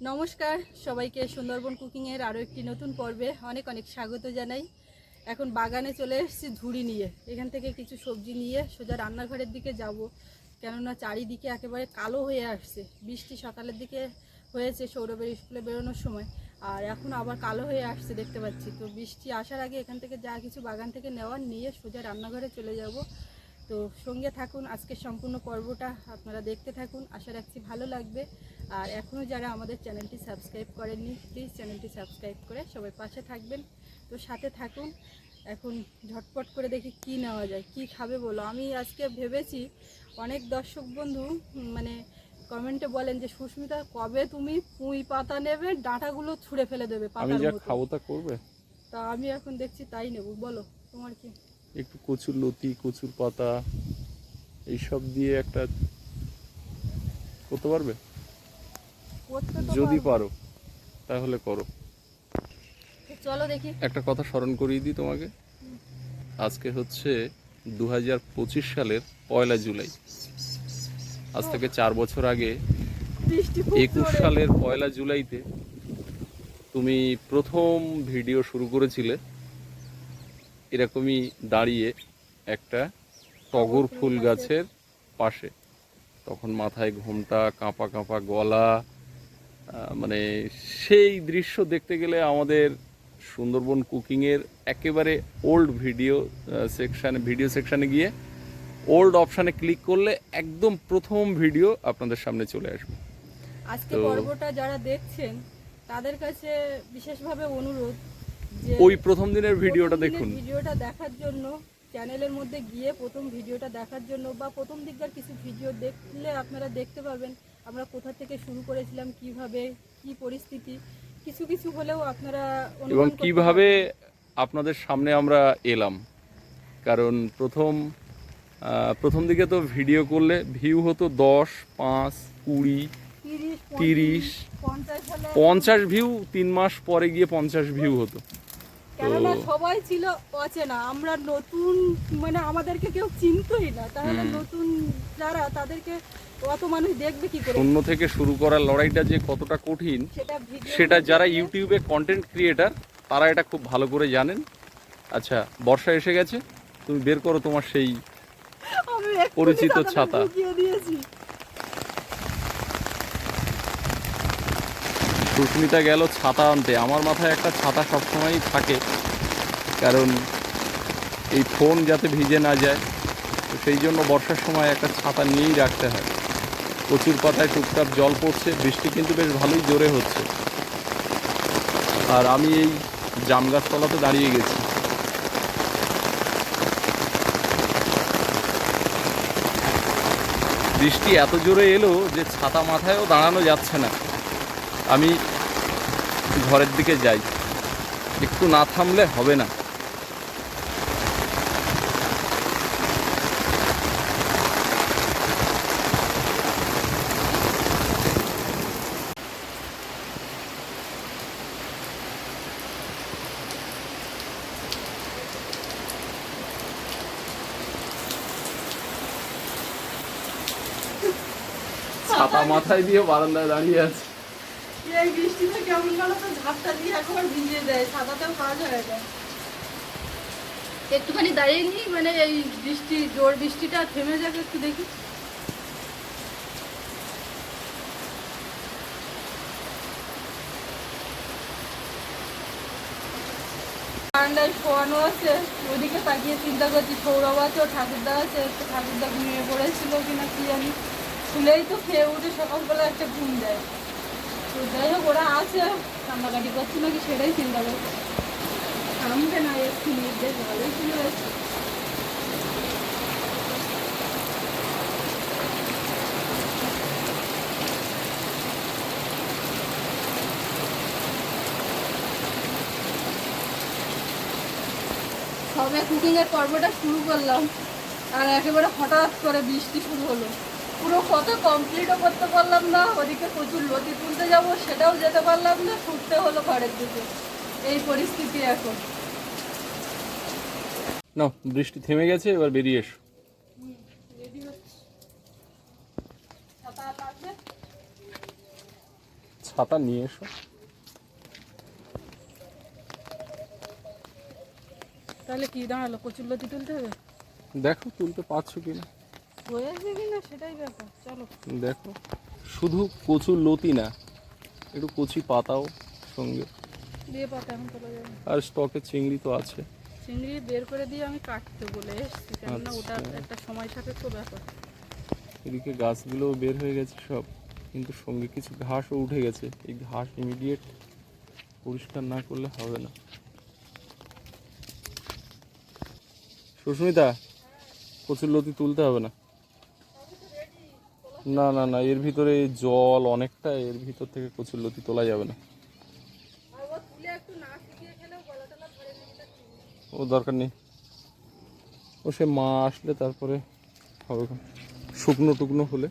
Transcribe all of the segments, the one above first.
নমস্কার, সবাইকে সুন্দরবন কুকিংয়ের আরও একটি নতুন পর্বে অনেক অনেক স্বাগত জানাই। এখন বাগানে চলে এসেছি ঝুড়ি নিয়ে। এখান থেকে কিছু সবজি নিয়ে সোজা রান্নাঘরের দিকে যাব। কেননা চারিদিকে একেবারে কালো হয়ে আসছে। বৃষ্টি সকালের দিকে হয়েছে সৌরভের স্কুলে বেরোনোর সময়। আর এখন আবার কালো হয়ে আসছে দেখতে পাচ্ছি। তো বৃষ্টি আসার আগে এখান থেকে যা কিছু বাগান থেকে নেওয়ার নিয়ে সোজা রান্নাঘরে চলে যাব। তো সঙ্গে থাকুন, আজকের সম্পূর্ণ পর্বটা আপনারা দেখতে থাকুন। আশা রাখছি ভালো লাগবে। আর এখনও যারা আমাদের চ্যানেলটি সাবস্ক্রাইব করেননি প্লিজ চ্যানেলটি সাবস্ক্রাইব করে সবাই পাশে থাকবেন। তো সাথে থাকুন। এখন ঝটপট করে দেখি কি নেওয়া যায় কি খাবে বলো। আমি আজকে ভেবেছি অনেক দর্শক বন্ধু মানে কমেন্টে বলেন যে সুস্মিতা কবে তুমি পুঁই পাতা নেবে ডাঁটাগুলো ছুঁড়ে ফেলে দেবে আমি যা খাব তা করবে? তা আমি এখন দেখছি তাই নেব। বলো তোমার কি? একটু কচুর লতি কচুর পাতা এইসব দিয়ে একটা করতে পারবে? যদি পারো তাহলে করো। চলো দেখি। একটা কথা স্মরণ করিয়ে দিই তোমাকে। আজকে হচ্ছে দু হাজার পঁচিশ সালের পয়লা জুলাই। আজ থেকে চার বছর আগে একুশ সালের পয়লা জুলাইতে তুমি প্রথম ভিডিও শুরু করেছিলে। এরকমই দাঁড়িয়ে একটা টগর ফুল গাছের পাশে। তখন মাথায় ঘোমটা কাঁপা কাঁপা গলা মানে সেই দৃশ্য দেখতে গেলে আমাদের সুন্দরবন কুকিংয়ের একেবারে ওল্ড ভিডিও সেকশানে ভিডিও সেকশানে গিয়ে ওল্ড অপশানে ক্লিক করলে একদম প্রথম ভিডিও আপনাদের সামনে চলে আসবে। আজকে পর্বটা যারা দেখছেন তাদের কাছে বিশেষভাবে অনুরোধ যে ওই প্রথম দিনের ভিডিওটা দেখুন। ভিডিওটা দেখার জন্য চ্যানেলের মধ্যে গিয়ে প্রথম ভিডিওটা দেখার জন্য বা প্রথম দিককার কিছু ভিডিও দেখলে আপনারা দেখতে পাবেন আমরা কোথা থেকে শুরু করেছিলাম কীভাবে কি পরিস্থিতি কিছু কিছু হলেও আপনারা এবং কীভাবে আপনাদের সামনে আমরা এলাম। কারণ প্রথম প্রথম দিকে তো ভিডিও করলে ভিউ হতো দশ পাঁচ কুড়ি তিরিশ পঞ্চাশ ভিউ তিন মাস পরে গিয়ে পঞ্চাশ ভিউ হতো। কেননা সবাই ছিল অচেনা। আমরা নতুন মানে আমাদেরকে কেউ চিনতই না। তাহলে। নতুন যারা তাদেরকে অত মানুষ দেখবে কি করে? শূন্য থেকে শুরু করার লড়াইটা যে কতটা কঠিন সেটা যারা ইউটিউবে কন্টেন্ট ক্রিয়েটার তারা এটা খুব ভালো করে জানেন। আচ্ছা বর্ষা এসে গেছে তুমি বের করো তোমার সেই পরিচিত ছাতা। ঢুকিয়ে দিয়েছি সুস্মিতা গেল ছাতা আনতে। আমার মাথায় একটা ছাতা সবসময়ই থাকে, কারণ এই ফোন যাতে ভিজে না যায়, তো সেই জন্য বর্ষার সময় একটা ছাতা নিয়েই রাখতে হয়। প্রচুর পাতায় টুকটাক জল পড়ছে, বৃষ্টি কিন্তু বেশ ভালোই জোরে হচ্ছে। আর আমি এই জাম গাছতলাতে দাঁড়িয়ে গেছি। বৃষ্টি এত জোরে এলো যে ছাতা মাথায়ও দাঁড়ানো যাচ্ছে না। আমি ঘরের দিকে যাই। একটু না থামলে হবে না। ছাতা মাথায় দিয়ে বারান্দায় দাঁড়িয়ে আছে। বৃষ্টিতে তো? ঝাপটা দিয়ে একবার ভিজিয়ে দেয় সাদাতেও কাজ হয়ে যায়। একটুখানি দাঁড়িয়ে নি মানে এই বৃষ্টি জোর বৃষ্টিটা থেমে যাবে একটু দেখি। ঠান্ডায় শোয়ানো আছে ওদিকে তাকিয়ে চিন্তা করছি সৌরভ আছে ও ঠাকুরদা আছে ঠাকুরদা ঘুমিয়ে পড়েছিল কিনা কি জানি। শুলেই তো খেয়ে উঠে সকালবেলা একটা ঘুম দেয়। যাই হোক, ওরা আছে। কান্নাকাটি করছে নাকি সেটাই চিন্তা করছে থামবে না একটু বেশ ভালোই ছিল বেশ। সবে কুকিং এর পর্বটা শুরু করলাম, আর একেবারে হঠাৎ করে বৃষ্টি শুরু হলো। পুরো কত কমপ্লিটও করতে পারলাম না ওদিকে প্রচুর লতি তুলতে যাব সেটাও যেতে পারলাম না ছুটতে হলো ঘরের দিকে। এই পরিস্থিতি এখন। না বৃষ্টি থেমে গেছে এবার বেরিয়ে এসো। ছাতা নিয়ে এসো। তাহলে কি দাঁড়াল কচুরলতি তুলতে হবে? দেখো তুলতে পারছ কিনা। হয়েছে কিনা সেটাই ব্যাপার চলো। দেখো শুধু কচুর লতি না একটু কচি পাতাও সঙ্গে। দিয়ে পাতা এখন তোলা যাবে। আর স্টকে চিংড়ি তো আছে। চিংড়ি বের করে দিয়ে আমি কাটতে বলে এসছি কেননা ওটা আচ্ছা। একটা সময় সাপেক্ষ ব্যাপার। এদিকে গাছগুলোও বের হয়ে গেছে সব কিন্তু সঙ্গে কিছু ঘাসও উঠে গেছে। এই ঘাস ইমিডিয়েট পরিষ্কার না করলে হবে না। সুস্মিতা কচুর লতি তুলতে হবে না? না না না, এর ভিতরে জল অনেকটা এর ভিতর থেকে কচুর লতি তোলা যাবে না। ও দরকার নেই। ও সে মা আসলে তারপরে হবে শুকনো টুকনো হলে।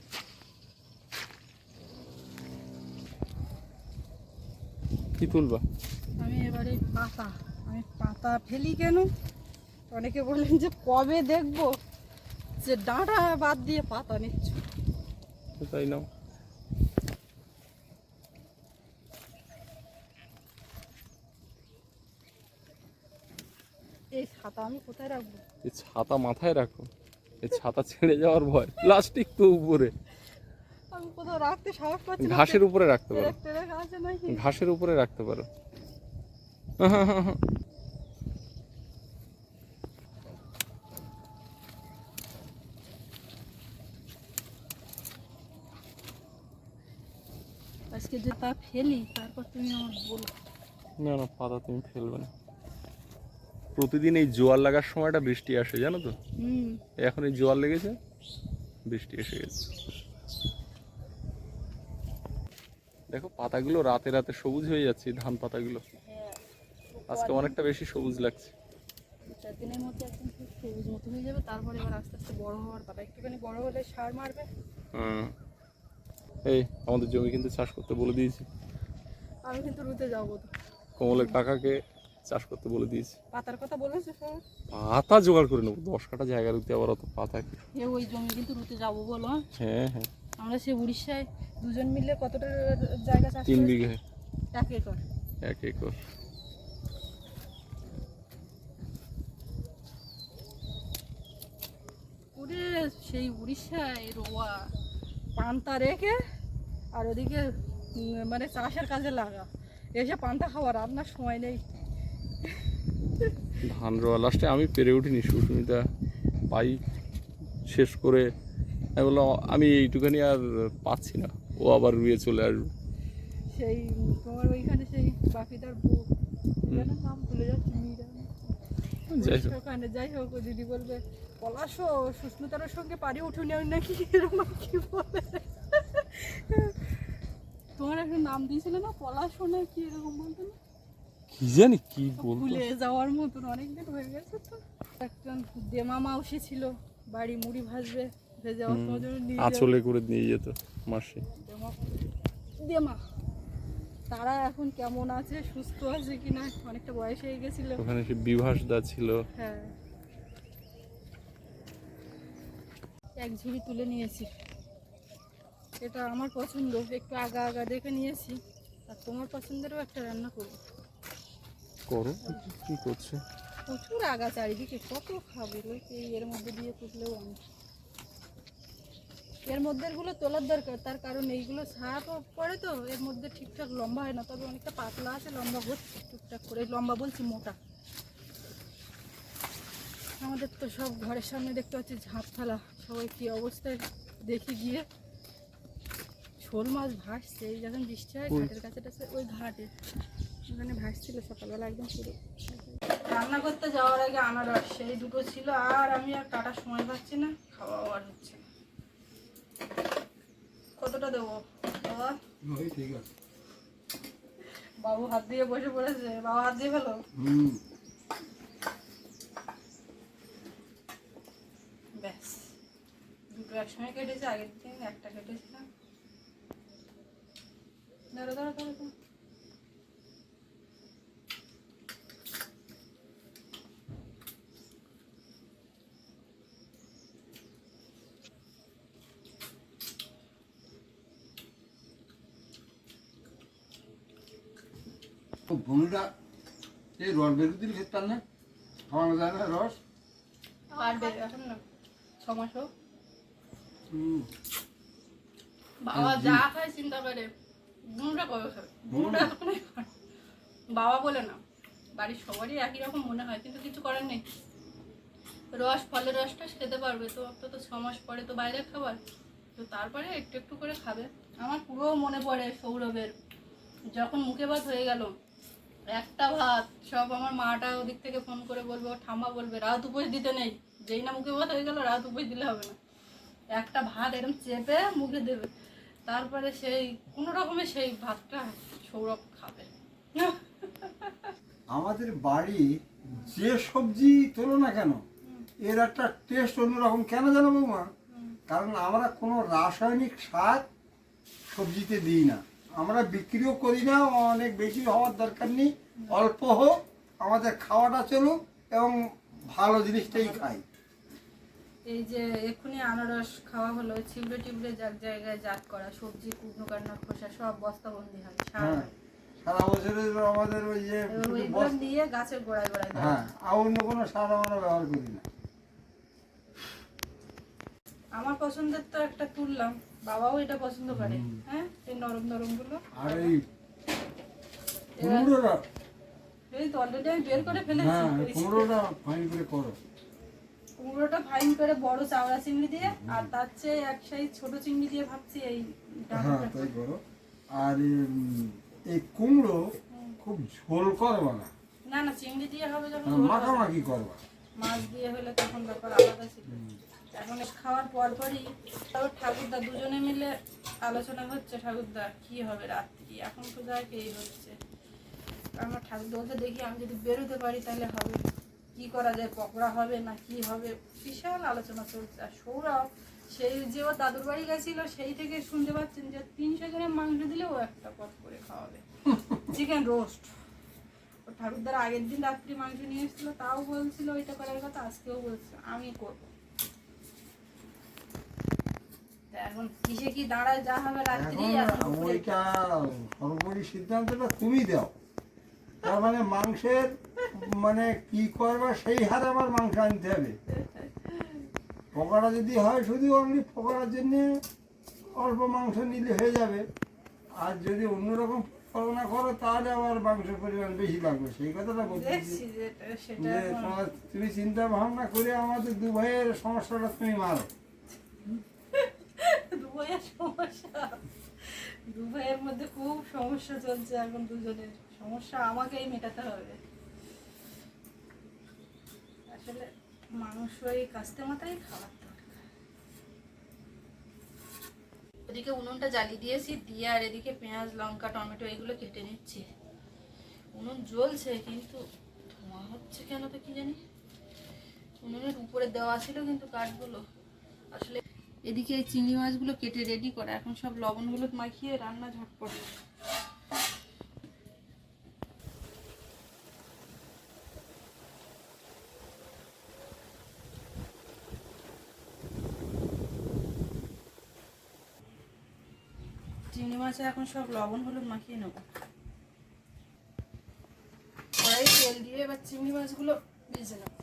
কি তুলবা? আমি এবারে পাতা। আমি পাতা ফেলি কেন? অনেকে বলেন যে কবে দেখব? যে ডাঁটা বাদ দিয়ে পাতা নিচ্ছ। তাই নাও এই ছাতা আমি কোথায় রাখব? এই ছাতা মাথায় রাখো। এই ছাতা ছেড়ে যাওয়ার ভয়। প্লাস্টিক তো উপরে। আমি কোথাও রাখতে সাহস পাচ্ছি না। ঘাসের উপরে রাখতে পারো। ঘাসের উপরে রাখতে পারো। আজকে যে তা ফেলি তারপর তুমি আমার বলো। না না পাতা তুমি ফেলবে না। প্রতিদিন এই জোয়ার লাগার সময়টা বৃষ্টি আসে জানো তো? এখন এই জোয়ার লেগেছে বৃষ্টি এসে গেছে। দেখো পাতাগুলো রাতে রাতে সবুজ হয়ে যাচ্ছে ধান পাতাগুলো। আজকে অনেকটা বেশি সবুজ লাগছে। দিনের মধ্যে একদম সবুজ মতো হয়ে যাবে তারপরে এবার আস্তে আস্তে বড় হওয়ার পাতা একটুখানি বড় হলে সার মারবে। হুম। এই আমাদের জমি কিন্তু চাষ করতে বলে দিয়েছি। আমি কিন্তু রুতে যাব কমলের কাকাকে চাষ করতে বলে দিয়েছি। পাতার কথা বলেছে সব পাতা জোগাড় করে নেব দশ কাটা জায়গা রুতে আবার অত পাতা কি? ওই জমি কিন্তু রুতে যাব বলো হ্যাঁ? হ্যাঁ হ্যাঁ। আমরা সে উড়িষ্যায় দুজন মিলে কতটা জায়গা চাষ তিন? বিঘে। এক একর। এক একর। সেই উড়িষ্যায় রোয়া। পান্তা রেখে আর ওদিকে মানে চাষের কাজে লাগা। এসে পান্তা খাওয়া রান্নার সময় নেই। ধান রোয়া লাস্টে আমি পেরে উঠিনি সুস্মিতা। পাই শেষ করে আমি বললাম আমি এইটুখানি আর পাচ্ছি না। ও আবার রুয়ে চলে আসবে। সেই তোমার ওইখানে সেই বাপিদার বউ নাম ভুলে যাচ্ছি? যাই হোক। ওখানে যাই হোক দিদি বলবে পলাশো সুস্মিতার সঙ্গে পারি উঠুনি আমি নাকি এরকম কি বলে? তোমার একটা নাম দিয়েছিল না? পলাশো না কি এরকম বলতো না? কি জানি কি বলব? ভুলে যাওয়ার মতন অনেকদিন হয়ে গেছে তো। একজন দেমা মাউসি ছিল বাড়ি মুড়ি ভাজবে ভেজে যাওয়ার সময় জন্য নিয়ে। আঁচলে করে নিয়ে যেত মাসি। দেমা দেমা তারা এখন কেমন আছে সুস্থ আছে কিনা অনেকটা বয়স হয়ে গেছিল। ওখানে সে বিভাস দা ছিল। হ্যাঁ। এক ঝুড়ি তুলে নিয়েছি। এটা আমার পছন্দ একটু আগা আগা দেখে নিয়েছি। আর তোমার পছন্দেরও একটা রান্না করব করো কি করছে? প্রচুর আগা চারিদিকে কত খাবে এর মধ্যে দিয়ে তুললেও অনেক এর মধ্যেগুলো তোলার দরকার তার কারণ এইগুলো ছাপ পড়ে তো এর মধ্যে ঠিকঠাক লম্বা হয় না তবে অনেকটা পাতলা আছে লম্বা হচ্ছে টুকটাক করে লম্বা বলছি মোটা। আমাদের তো সব ঘরের সামনে দেখতে পাচ্ছি ঝাঁপ ফেলা সবাই কী অবস্থায় দেখি গিয়ে শোল মাছ ভাসছে। এই যখন বৃষ্টি হয় ঘাটের কাছে টাছে ওই ঘাটে। ওখানে ভাসছিল সকালবেলা একদম পুরো। রান্না করতে যাওয়ার আগে আনারস সেই দুটো ছিল। আর আমি আর কাটার সময় পাচ্ছি না খাওয়া আর হচ্ছে না। কতটা দেবো? বাবা? ঠিক আছে। বাবু হাত দিয়ে বসে পড়েছে। বাবা হাত দিয়ে ফেলো? হুম ব্যাস দুটো একসঙ্গে কেটেছে আগের দিন একটা কেটেছিলাম দাঁড়ো দাঁড়ো দাঁড়ো। তো বন্ধুরা এই রস বেরু দিলে খেতে পার না খাওয়ানো যায় না রস আর বের এখন না ছ মাস হোক। বাবা যা খায় চিন্তা করে। বুনুটা কবে খাবে? বুনুটা এখনই বাবা বলে না বাড়ির সবারই একই রকম মনে হয় কিন্তু কিছু করার নেই। রস ফলের রসটা খেতে পারবে তো অন্তত ছ মাস পরে তো বাইরে খাবার। তো তারপরে একটু একটু করে খাবে। আমার পুরো মনে পড়ে সৌরভের। যখন মুখে ভাত হয়ে গেল একটা ভাত সব আমার মাটা ওদিক থেকে ফোন করে বলবে ঠাম্মা বলবে রাত উপোস দিতে নেই। যেই না মুখে ভাত হয়ে গেল রাত উপোস দিলে হবে না। একটা ভাত এরকম চেপে মুখে দেবে। তারপরে সেই, কোনো রকমের সেই ভাতটা সৌরভ খাবে। আমাদের বাড়ি যে সবজি তোলো না কেন, এর একটা টেস্ট অন্যরকম। কেন জানো বৌমা? কারণ আমরা কোনো রাসায়নিক সার সবজিতে দিই না। আমরা বিক্রিও করি না, অনেক বেশি হওয়ার দরকার নেই। অল্প হোক, আমাদের খাওয়াটা চলুক এবং ভালো জিনিসটাই খাই। এই যে এক্ষুনি আনারস খাওয়া হলো চিবড়ে টিবড়ে যার জায়গায় জাত করা সবজি কুকনো কান্না খোসা সব বস্তাবন্দি হয় সার হ্যাঁ হয়। সারা বছরের আমাদের ওই যে ওইগুলো গাছের গোড়ায় গোড়ায় হ্যাঁ আর অন্য কোনো সার আমরা ব্যবহার করি না। আমার পছন্দের তো একটা তুললাম বাবাও এটা পছন্দ করে হ্যাঁ এই নরম নরমগুলো। আর এই কুমড়োটা এই তো অলরেডি আমি বের করে ফেলেছি হ্যাঁ কুমড়োটা ফাইন করে করো। কুমড়োটা ফাইন করে বড় চাওড়া চিংড়ি দিয়ে আর তার চেয়ে এক সাইজ ছোট চিংড়ি দিয়ে ভাবছি এই হ্যাঁ তাই করো। আর এই কুমড়ো খুব ঝোল করবা না। না না চিংড়ি দিয়ে হবে যখন হ্যাঁ। মাখামাখি করবা। মাছ দিয়ে হলে তখন ব্যাপার আলাদা ছিল। এখন খাওয়ার পর পরই তারপর ঠাকুরদা দুজনে মিলে আলোচনা হচ্ছে ঠাকুরদা কি হবে রাত্রি? এখন তো যাক এই হচ্ছে। আমার ঠাকুরদা দেখি আমি যদি বেরোতে পারি তাহলে হবে। কি করা যায় পকোড়া হবে না কি হবে বিশাল আলোচনা চলছে। আর সৌরভ সেই যে ও দাদুর বাড়ি গেছিল সেই থেকে শুনতে পাচ্ছেন যে তিনশো গ্রাম মাংস দিলে ও একটা পথ করে খাওয়াবে। চিকেন রোস্ট ও ঠাকুরদার আগের দিন রাত্রি মাংস নিয়ে এসেছিল তাও বলছিল ওইটা করার কথা আজকেও বলছে আমি করব। এখন কিসে কি দাঁড়ায় যা হবে রাত্রি ওইটা সর্বোপরি সিদ্ধান্তটা তুমি দাও। তার মানে মাংসের মানে কি করবা সেই হারে আমার মাংস আনতে হবে। পকোড়া যদি হয় শুধু অনলি পকোড়ার জন্যে অল্প মাংস নিলে হয়ে যাবে। আর যদি অন্যরকম পরিকল্পনা করো তাহলে আবার মাংসের পরিমাণ বেশি লাগবে। সেই কথাটা বলছি। যে তুমি চিন্তা ভাবনা করে আমাদের দু ভাইয়ের সমস্যাটা তুমি মারো। দুভাইয়ের সমস্যা? দু ভাইয়ের মধ্যে খুব সমস্যা চলছে এখন দুজনের। সমস্যা আমাকেই মেটাতে হবে। আসলে মানুষ ওই কাস্তে মাথায় খাবার দরকার। ওদিকে উনুনটা জ্বালিয়ে দিয়েছি, দিয়ে আর এদিকে পেঁয়াজ, লঙ্কা, টমেটো এগুলো কেটে নিচ্ছি। উনুন জ্বলছে কিন্তু ধোঁয়া হচ্ছে কেন তো কি জানি? উনুনের উপরে দেওয়া ছিল কিন্তু কাঠগুলো। আসলে এদিকে এই চিংড়ি মাছগুলো কেটে রেডি করা, এখন সব লবণগুলো মাখিয়ে রান্না ঝটপট চিংড়ি মাছে এখন সব লবণ হলুদ মাখিয়ে নেব। কড়াই তেল দিয়ে এবার চিংড়ি মাছগুলো ভেজে নেব।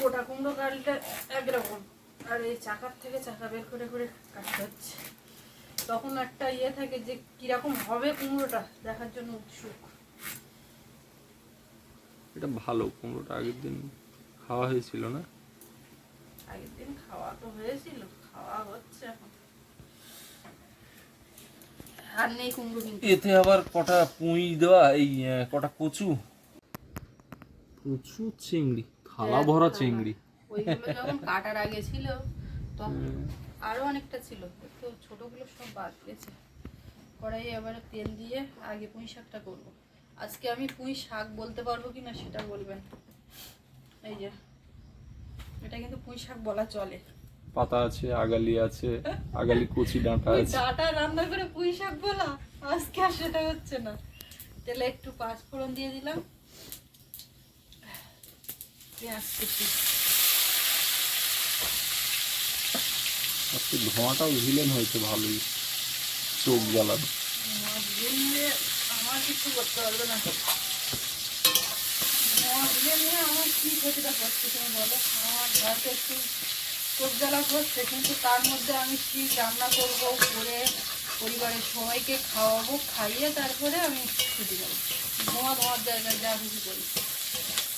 গোটা কুমড়ো কাটলে একরকম। আর এই চাকার থেকে চাকা বের করে করে কাটতে হচ্ছে। তখন একটা ইয়ে থাকে যে কীরকম হবে কুমড়োটা দেখার জন্য উৎসুক। এটা ভালো কুমড়োটা আগের দিন খাওয়া হয়েছিল না? আগের দিন খাওয়া তো হয়েছিল খাওয়া হচ্ছে এখন। আর নেই কুমড়ো কিন্তু। এতে আবার কটা পুঁই দেওয়া এই কটা কচু। প্রচুর চিংড়ি থালা হ্যাঁ, ভরা চিংড়ি। ওইগুলো যখন কাটার আগে ছিল তখন আরও অনেকটা ছিল তো ছোটগুলো সব বাদ গেছে। কড়াইয়ে এবারে তেল দিয়ে আগে পুঁই শাকটা করব। আজকে আমি পুঁই শাক বলতে পারব কি না সেটা বলবেন। এই যে এটা কিন্তু পুঁই শাক বলা চলে। পাতা আছে আগালি আছে আগালি কচি ডাঁটা আছে। ডাটা রান্না করে পুঁই শাক বলা? আজকে আর সেটা হচ্ছে না। তেলে একটু পাঁচফোড়ন দিয়ে দিলাম। পেঁয়াজ কুচি। আজকে ধোঁয়াটাও ভিলেন হয়েছে ভালোই। চোখ জ্বালানো আমার কিছু করতে পারবে না। ধোঁয়া দিলে নিয়ে আমার কি ক্ষতিটা করছে তুমি বলো? আমার ঘরতে একটু জ্বালা করছে কিন্তু তার মধ্যে আমি ঠিক রান্না করব করে পরিবারের সবাইকে খাওয়াবো খাইয়ে তারপরে আমি ছুটি যাব ধোঁয়া ধোঁয়ার জায়গায় যা কিছু করি।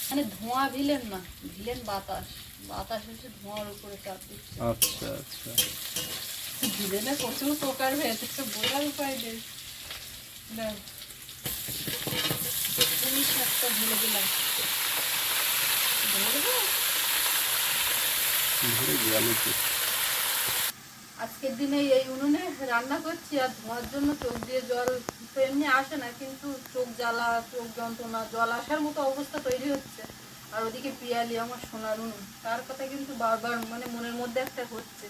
মানে ধোঁয়া ভিলেন না ভিলেন বাতাস। বাতাস হচ্ছে ধোঁয়ার উপরে চাপ দিচ্ছে। আচ্ছা আচ্ছা। ভিলেনে প্রচুর প্রকার হয়েছে বোঝার উপায় নেই। না একটা ভুলে দিলাম আজকের দিনে এই উনুনে রান্না করছি আর জন্য চোখ দিয়ে জল তো এমনি আসে না, কিন্তু চোখ জ্বালা, চোখ যন্ত্রণা, জল আসার মতো অবস্থা তৈরি হচ্ছে। আর ওদিকে পিয়ালি আমার সোনার উনুন, তার কথা কিন্তু বারবার মানে মনের মধ্যে একটা হচ্ছে।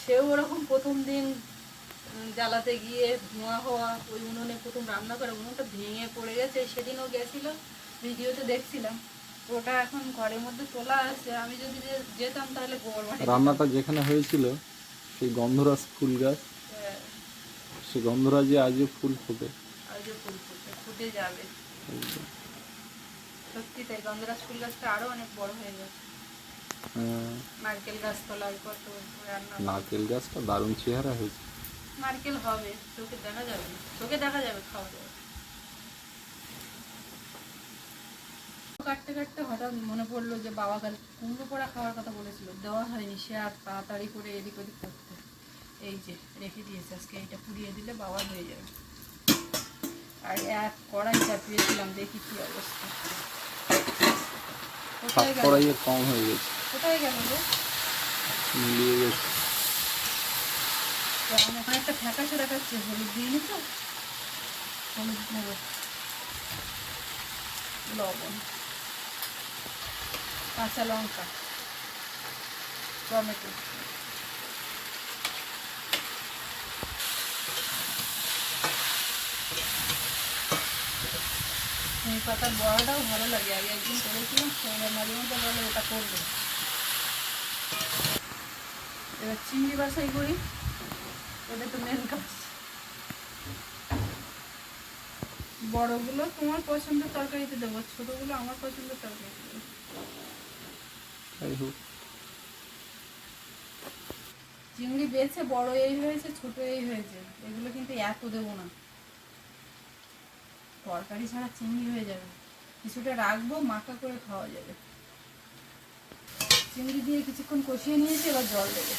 সেও ওরকম প্রথম দিন জ্বালাতে গিয়ে ধোঁয়া হওয়া, ওই উনুনে প্রথম রান্না করে, উনুনটা ভেঙে পড়ে গেছে। সেদিনও গেছিল, ভিডিওতে দেখছিলাম। ওটা এখন ঘরের মধ্যে তোলা আছে আমি যদি যেতাম তাহলে গোবর মাটি রান্নাটা যেখানে হয়েছিল সেই গন্ধরাজ ফুল গাছ। আহ, সেই গন্ধরাজে আজও ফুল ফোটে। আজও ফুল ফুটে ফুটে যাবে। সত্যি তাই গন্ধরাজ ফুল গাছটা আরও অনেক বড় হয়ে গেছে। হ্যাঁ, নারকেল গাছ তোলার কত রান্না। নারকেল গাছটা দারুণ চেহারা হয়েছে। নারকেল হবে চোখে দেখা যাবে। চোখে দেখা যাবে খাওয়া যাবে কাটতে কাটতে হঠাৎ মনে পড়ল যে বাবা কাল কুমড়ো পোড়া খাওয়ার কথা বলেছিল। দেওয়া হয়নি সে আর তাড়াতাড়ি করে এদিক ওদিক করতে। এই যে রেখে দিয়েছে। আজকে এইটা পুড়িয়ে দিলে বাবা হয়ে যাবে। আর এক কড়াই চাপিয়েছিলাম দেখি কি অবস্থা। কোথায় গেল? কম হয়ে গেছে। কোথায় গেল রে মিলিয়ে গেছে। এখন একটা ফ্যাকাশে দেখাচ্ছে হলুদ দিয়ে তো হলুদ নেব লবণ। কাঁচা লঙ্কা, টমেটো। এই পাতার বড়াটাও ভালো লাগে, আগে একদিন করেছিলাম সবাই মাঝে মধ্যে বলে ওটা করবে। এবার চিংড়ি বাসাই করি ওটা তো মেন কাজ বড়গুলো তোমার পছন্দের তরকারিতে দেবো, ছোটোগুলো আমার পছন্দের তরকারিতে দেবো। চিংড়ি বেছে বড় এই হয়েছে, ছোট এই হয়েছে। এগুলো কিন্তু এত দেবো না। তরকারি ছাড়া চিংড়ি হয়ে যাবে। কিছুটা রাখব, মাখা করে খাওয়া যাবে। চিংড়ি দিয়ে কিছুক্ষণ কষিয়ে নিয়েছি, এবার জল দেবো।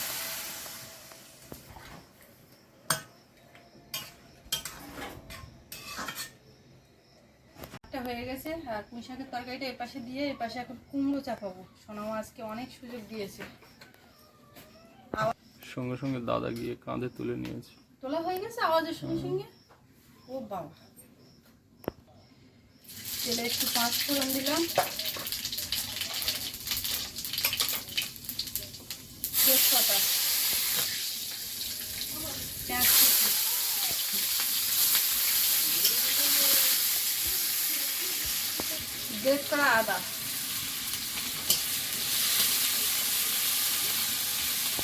হয়ে গেছে। আর পুঁই শাকের তরকারিটা এপাশে দিয়ে এপাশে এখন কুমড়ো চাপাবো। সোনামা আজকে অনেক সুযোগ দিয়েছে। সঙ্গে সঙ্গে দাদা গিয়ে কাঁধে তুলে নিয়েছে। তোলা হয়ে গেছে আওয়াজের সঙ্গে সঙ্গে? ও বাবা। তেলে একটু পাঁচ ফোড়ন দিলাম। দেড় করা আদা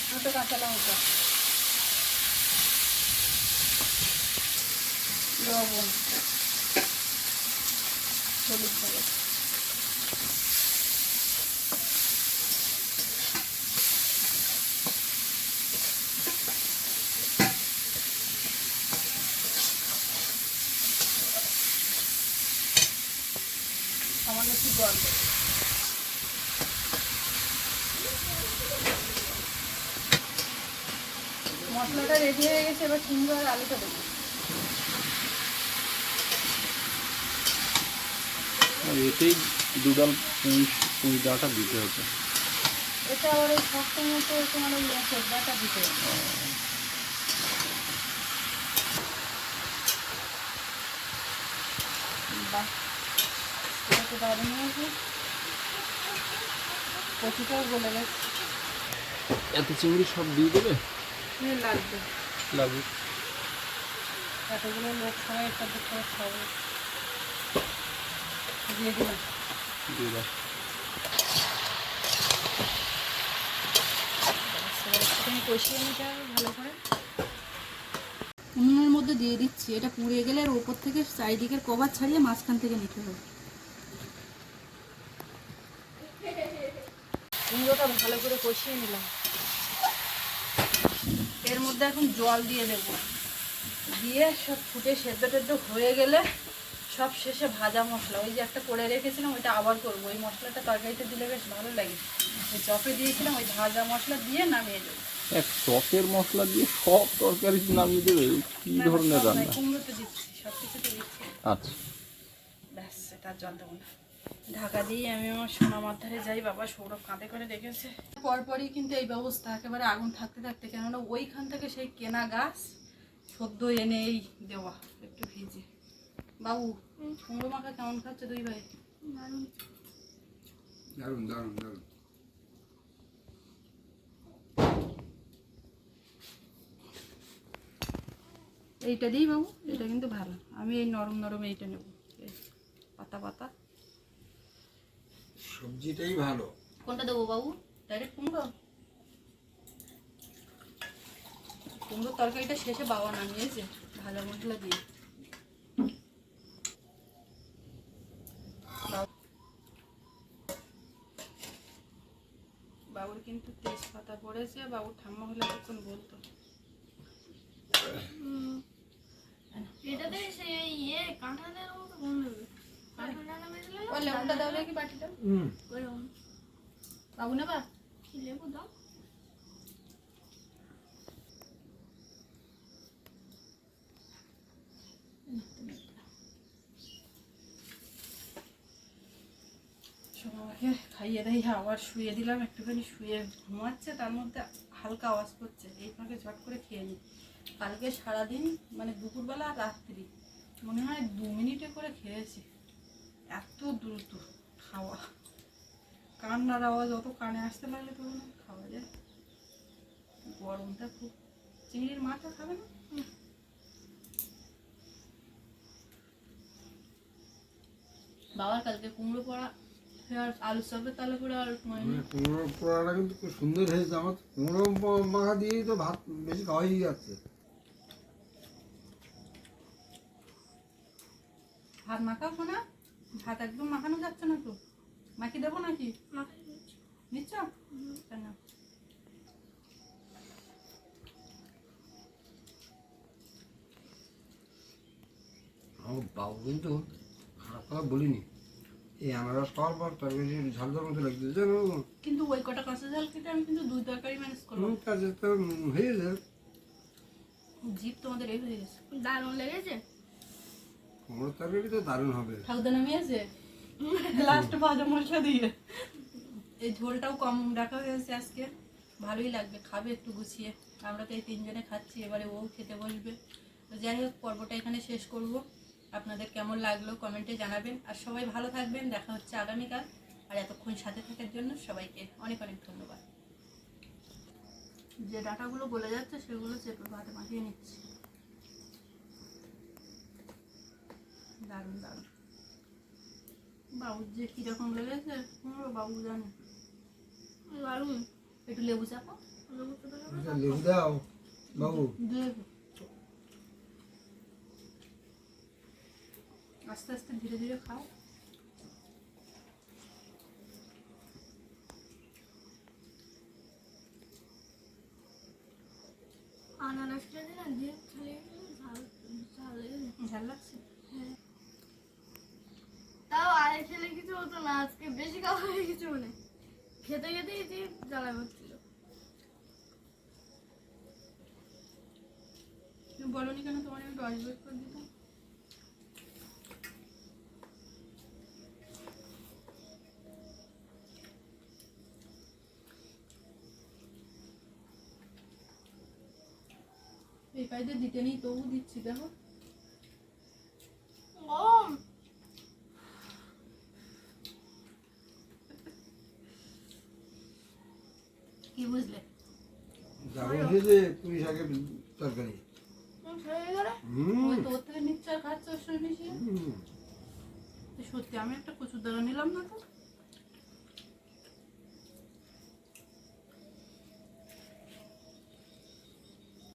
দুটো কাঁচা লঙ্কা লবণ হলুদ দেবো সামান্য একটু জল দেবো মশলাটা রেডি হয়ে গেছে এবার কুমড়ো আর আলুটা দেবো। এতেই দুডাল পুঁই ডাঁটা দিতে হতো এটা আবার ওই শক্ত মতো তোমার ওই সেদ্ধটা দিতে। বাহ কচুটাও গলে গেছে। এত চিংড়ি সব দিয়ে দেবে? লাগবে। এতগুলো লোক সবাই একটা দুটো খাবে দিয়ে দিলাম। দিয়ে দাও। ব্যাস, এবার একটুখানি কষিয়ে নিতে হবে ভালো করে। উনুনের মধ্যে দিয়ে দিচ্ছি। এটা পুড়ে গেলে এর ওপর থেকে চারিদিকের কভার ছাড়িয়ে মাঝখান থেকে নিতে হবে। কুমড়োটা ভালো করে কষিয়ে নিলাম। এর মধ্যে এখন জল দিয়ে দেবো। দিয়ে সব ফুটে সেদ্ধ টেদ্ধ হয়ে গেলে সব শেষে ভাজা মশলা। ওই যে একটা করে রেখেছিলাম ওইটা আবার করব। ওই মশলাটা তরকারিতে দিলে বেশ ভালো লাগে। ওই চপে দিয়েছিলাম ওই ভাজা মশলা দিয়ে নামিয়ে দেবো। এক চকের মশলা দিয়ে সব তরকারি নামিয়ে দেবে? কি ধরনের রান্না? কুমড়োতে দিচ্ছি সব কিছুতে দিচ্ছি। আচ্ছা। ব্যাস এটা জল দেবো না। ঢাকা দিয়ে আমি আমার সোনা মাথারে যাই। বাবা সৌরভ কাঁধে করে রেখেছে। পরপরই কিন্তু এই ব্যবস্থা একেবারে আগুন থাকতে থাকতে কেননা ওইখান থেকে সেই কেনা গাছ সদ্য এনে এই দেওয়া একটু ভিজে। বাবু কুমড়ো মাখা কেমন খাচ্ছে দুই ভাই? দারুণ। দারুণ দারুণ এইটা দিই বাবু এটা কিন্তু ভালো। আমি এই নরম নরম এইটা নেব। পাতা পাতা। সবজিটাই ভালো। কোনটা দেবো বাবু? ডাইরেক্ট কুমড়ো? কুমড়োর তরকারিটা শেষে বাবা নামিয়েছে ভাজা মশলা দিয়ে। বাবুর কিন্তু তেজপাতা পড়েছে বাবু ঠাম্মা হলে তখন বলতো এটাতে সেই ইয়ে কাঁঠালের মতো গন্ধ হবে কাঁঠাল ডালা বেরোলে ও লেবুটা দাও নাকি বাটিটা। হুম। বাবু নেবা কি লেবু দাও? সবাইকে খাইয়ে দাইয়ে আবার শুয়ে দিলাম একটুখানি শুয়ে ঘুমাচ্ছে তার মধ্যে হালকা আওয়াজ করছে। এই ফাঁকে ঝট করে খেয়ে নিই। কালকে সারাদিন মানে দুপুরবেলা আর রাত্রি মনে হয় দু মিনিটে করে খেয়েছি। এত দ্রুত খাওয়া। কান্নার আওয়াজ অত কানে আসতে লাগলে আর খাওয়া যায়। গরমটা খুব চিংড়ির মাথা খাবে না? বাবার কালকে কুমড়ো পড়া আর আলু চপের তালে করে আর কুমড়ো পোড়াটা কিন্তু খুব সুন্দর হয়েছে আমার। কুমড়ো ম- মাখা দিয়েই তো ভাত বেশি খাওয়াই যাচ্ছে। ভাত মাখাবো না ভাত একদম মাখানো যাচ্ছে না তো? মাখি দেবো নাকি? নিচ্ছ? কেন? আমার বাবু কিন্তু খারাপ কথা বলিনি। এই আনারস খাওয়ার পর তার বেশি ঝাল ঝাল মতো লাগছে জানো? কিন্তু ওই কটা কাঁচা ঝাল খেতে আমি কিন্তু দুই তরকারি ম্যানেজ করব কাজে তো হয়ে যায় জিপ তোমাদের এই হয়ে গেছে। দারুণ লেগেছে। কুমড়োর তরকারি তো দারুণ হবে। ঠাকুদা নামিয়েছে লাস্ট ভাজা মশলা দিয়ে। এই ঝোলটাও কম রাখা হয়েছে আজকে। ভালোই লাগবে খাবে একটু গুছিয়ে। আমরা তো এই তিনজনে খাচ্ছি এবারে ও খেতে বসবে। তো যাই হোক পর্বটা এখানে শেষ করব। আপনাদের কেমন লাগল কমেন্টে জানাবেন। আর সবাই ভালো থাকবেন দেখা হচ্ছে আগামীকাল। আর এতক্ষণ সাথে থাকার জন্য সবাইকে অনেক অনেক ধন্যবাদ। যে ডাটাগুলো গলে যাচ্ছে সেগুলো চেপে ভাতে মাখিয়ে নিচ্ছি। দারুণ দারুণ। বাবুর যে কীরকম লেগেছে? কুমড়ো বাবু জানে। দারুণ একটু লেবু চাপো লেবু? আচ্ছা, লেবু দাও বাবু। আস্তে আস্তে ধীরে ধীরে খাও। আনারসটা না দিয়ে ঝাল ঝাল লাগছে। তাও আগে খেলে কিছু হতো না, আজকে বেশি খাওয়া হয়ে গেছে মনে। খেতে খেতেই যে জ্বালা করছিল বলনি কেন তোমার একটু অজবেট করে দিতাম? এই পাইতে দিতে নেই তবু দিচ্ছি, দেখো।